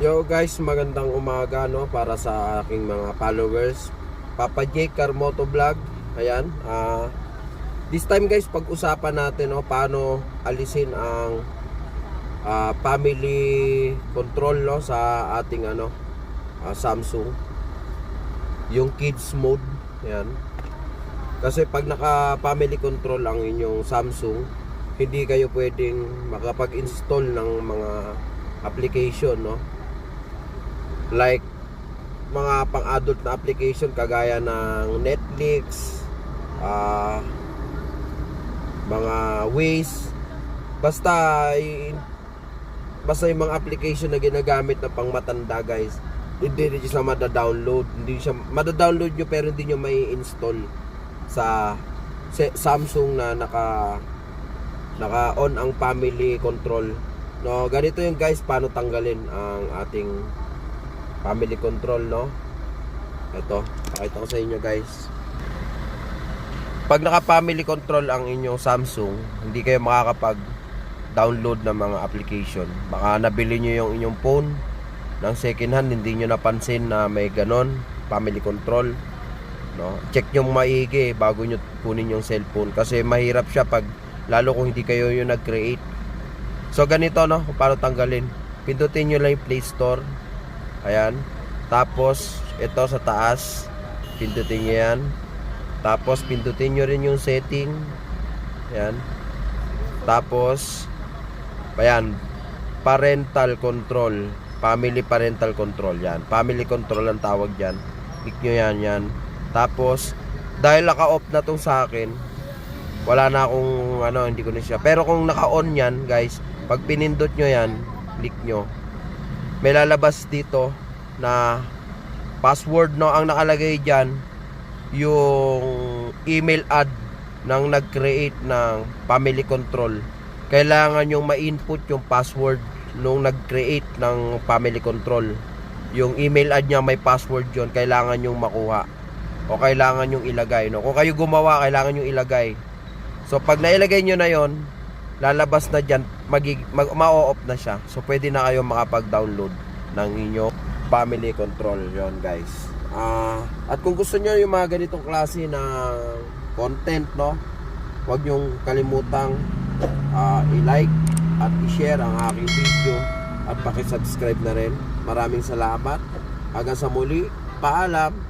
Yo guys, magandang umaga no para sa aking mga followers. Papa Jake Carmoto Vlog. Ayan, ah this time guys, pag-usapan natin no paano alisin ang ah, family control no sa ating ano ah, Samsung. Yung kids mode, ayan. Kasi pag naka family control ang inyong Samsung, hindi kayo pwedeng makapag-install ng mga application no like mga pang-adult na application kagaya ng Netflix, ah mga Waze, basta basta yung mga application na ginagamit na pang matanda guys, hindi rin siya mada-download, hindi siya mada-download nyo pero hindi nyo may install sa sa- Samsung na naka naka on ang family control. No, ganito yung guys paano tanggalin ang ating family control no? Ito pakita ko sa inyo guys. Pag naka family control ang inyong Samsung hindi kayo makakapag download ng mga application. Baka nabili nyo yung inyong phone ng second hand hindi nyo napansin na may ganon family control no? Check nyo maigi bago nyo kunin yung cellphone kasi mahirap siya pag lalo kung hindi kayo yung nag-create. So ganito no? Kung paano tanggalin. Pindutin nyo lang yung play store Ayan. Tapos, ito sa taas. Pindutin nyo yan. Tapos, pindutin nyo rin yung setting. Ayan. Tapos, ayan. Parental control. Family parental control. Yan. Family control ang tawag dyan. Click nyo yan, yan. Tapos, dahil naka-off na tong sa akin, wala na akong, ano, hindi ko na siya. Pero kung naka-on yan, guys, pag pinindot nyo yan, click nyo, may lalabas dito na password no? Ang nakalagay diyan yung email ad ng nag-create ng family control. Kailangan yung ma-input yung password nung nag-create ng family control. Yung email ad niya may password yon kailangan yung makuha. O kailangan yung ilagay no? Kung kayo gumawa kailangan yung ilagay. So pag nailagay nyo na yon lalabas na dyan, magig, mag, ma-off na siya. So, pwede na kayo makapag-download ng inyong family control yon guys. Ah, at kung gusto nyo yung mga ganitong klase na content, no? Huwag nyong kalimutang ah, i-like at i-share ang aking video at paki-subscribe na rin. Maraming salamat. Hanggang sa muli, paalam.